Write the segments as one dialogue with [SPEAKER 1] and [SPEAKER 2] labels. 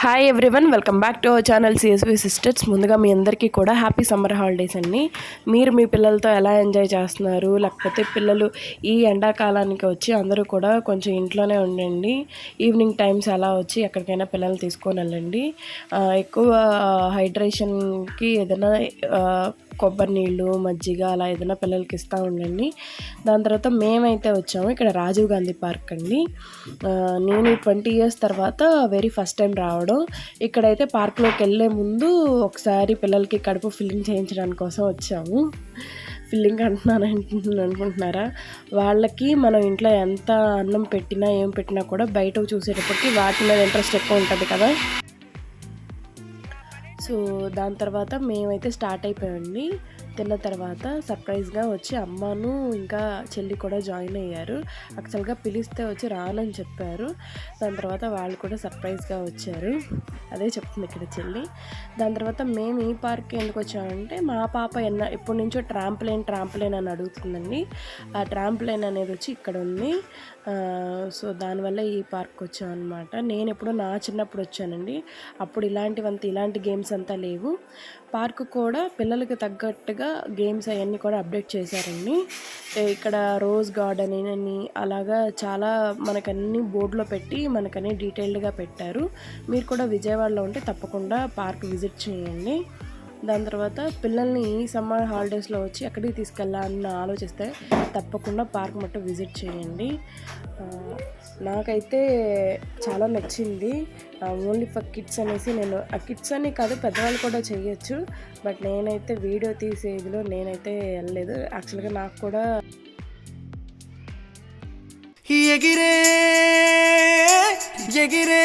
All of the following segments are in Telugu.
[SPEAKER 1] Hi everyone welcome back to our channel CSV sisters ముందుగా మీ అందరికీ కూడా హ్యాపీ సమ్మర్ హాలిడేస్ అండి. మీరు మీ పిల్లలతో ఎలా ఎంజాయ్ చేస్తున్నారు? లేకపోతే పిల్లలు ఈ ఎండాకాలానికి వచ్చి అందరూ కూడా కొంచెం ఇంట్లోనే ఉండండి. ఈవినింగ్ టైమ్స్ అలా వచ్చి ఎక్కడికైనా పిల్లలు తీసుకొని వెళ్ళండి. ఎక్కువ హైడ్రేషన్కి ఏదైనా కొబ్బరి నీళ్ళు మజ్జిగ అలా ఏదైనా పిల్లలకి ఇస్తూ ఉండండి. దాని తర్వాత మేమైతే వచ్చాము ఇక్కడ రాజీవ్ గాంధీ పార్క్ అండి. నేను ట్వంటీ ఇయర్స్ తర్వాత వెరీ ఫస్ట్ టైం రావడం. ఇక్కడైతే పార్క్లోకి వెళ్ళే ముందు ఒకసారి పిల్లలకి కడుపు ఫిల్లింగ్ చేయించడానికి కోసం వచ్చాము. ఫిల్లింగ్ అంటున్నాను అంటున్నాను అనుకుంటున్నారా? వాళ్ళకి మనం ఇంట్లో ఎంత అన్నం పెట్టినా ఏం పెట్టినా కూడా బయటకు చూసేటప్పటికి వాటి మీద ఇంట్రెస్ట్ ఎక్కువ ఉంటుంది కదా. సో దాని తర్వాత మేమైతే స్టార్ట్ అయిపోయామండి. తిన్న తర్వాత సర్ప్రైజ్గా వచ్చి అమ్మను ఇంకా చెల్లి కూడా జాయిన్ అయ్యారు. యాక్చువల్గా పిలిస్తే వచ్చి రానని చెప్పారు. దాని తర్వాత వాళ్ళు కూడా సర్ప్రైజ్గా వచ్చారు. అదే చెప్తుంది ఇక్కడ చెల్లి. దాని తర్వాత మేము ఈ పార్క్ ఎందుకు వచ్చామంటే మా పాప ఎన్న ఎప్పటి నుంచో ట్రాంప్లైన్ ట్రాంప్లైన్ అని అడుగుతుందండి. ఆ ట్రాంప్లైన్ అనేది వచ్చి ఇక్కడ ఉంది. సో దానివల్ల ఈ పార్క్ వచ్చాం అనమాట నేను ఎప్పుడో నా చిన్నప్పుడు వచ్చానండి. అప్పుడు ఇలాంటివంత ఇలాంటి గేమ్స్ అంతా లేవు. పార్క్ కూడా పిల్లలకి తగ్గట్టుగా గేమ్స్ అవన్నీ కూడా అప్డేట్ చేశారండి. ఇక్కడ రోజ్ గార్డెన్ అని అలాగా చాలా మనకన్నీ బోర్డులో పెట్టి మనకన్నీ డీటెయిల్డ్గా పెట్టారు. మీరు కూడా విజయవాడలో ఉంటే తప్పకుండా పార్క్ విజిట్ చేయండి. దాని తర్వాత పిల్లల్ని ఈ సమ్మర్ హాలిడేస్లో వచ్చి ఎక్కడికి తీసుకెళ్ళాలని ఆలోచిస్తే తప్పకుండా పార్క్ మట్టు విజిట్ చేయండి. నాకైతే చాలా నచ్చింది. ఓన్లీ ఫర్ కిడ్స్ అనేసి నేను ఆ కిడ్స్ అని కాదు పెద్దవాళ్ళు కూడా చేయొచ్చు. బట్ నేనైతే వీడియో తీసేదిలో నేనైతే వెళ్ళలేదు. యాక్చువల్గా నాకు కూడా
[SPEAKER 2] ఎగిరే ఎగిరే.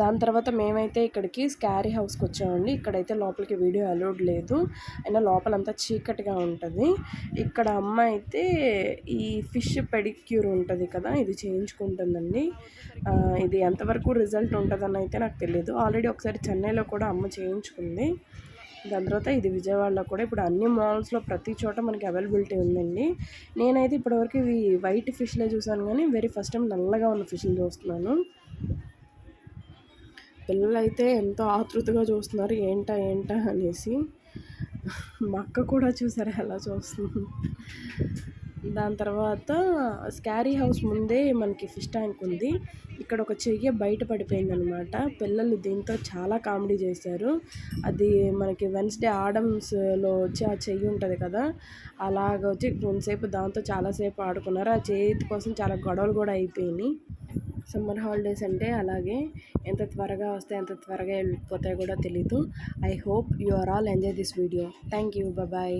[SPEAKER 1] దాని తర్వాత మేమైతే ఇక్కడికి స్కారీ హౌస్కి వచ్చామండి. ఇక్కడైతే లోపలికి వీడియో అలౌడ్ లేదు. అయినా లోపలంతా చీకటిగా ఉంటుంది. ఇక్కడ అమ్మ అయితే ఈ ఫిష్ పెడిక్యూర్ ఉంటుంది కదా ఇది చేయించుకుంటుందండి. ఇది ఎంతవరకు రిజల్ట్ ఉంటుందని అయితే నాకు తెలియదు ఆల్రెడీ ఒకసారి చెన్నైలో కూడా అమ్మ చేయించుకుంది. దాని తర్వాత ఇది విజయవాడలో కూడా ఇప్పుడు అన్ని మాల్స్లో ప్రతి చోట మనకి అవైలబిలిటీ ఉందండి. నేనైతే ఇప్పటివరకు ఇవి వైట్ ఫిష్లే చూసాను కానీ వెరీ ఫస్ట్ టైం నల్లగా ఉన్న ఫిష్లు చూస్తున్నాను. పిల్లలు అయితే ఎంతో ఆతృతగా చూస్తున్నారు. ఏంటా ఏంటా అనేసి. మా అక్క కూడా చూసారు ఎలా చూస్తుంది? దాని తర్వాత స్కారీ హౌస్ ముందే మనకి ఫిష్ ట్యాంక్ ఉంది. ఇక్కడ ఒక చెయ్యి బయట పడిపోయింది అనమాట పిల్లలు దీంతో చాలా కామెడీ చేశారు. అది మనకి వెన్స్డే ఆడమ్స్లో వచ్చి ఆ చెయ్యి ఉంటుంది కదా అలాగ వచ్చి కొంతసేపు దాంతో చాలాసేపు ఆడుకున్నారు. ఆ చేతి కోసం చాలా గొడవలు కూడా అయిపోయినాయి. సమ్మర్ హాలిడేస్ అంటే అలాగే ఎంత త్వరగా వస్తే ఎంత త్వరగా వెళ్ళిపోతాయో కూడా తెలీదు. I hope you are all enjoy this video thank you bye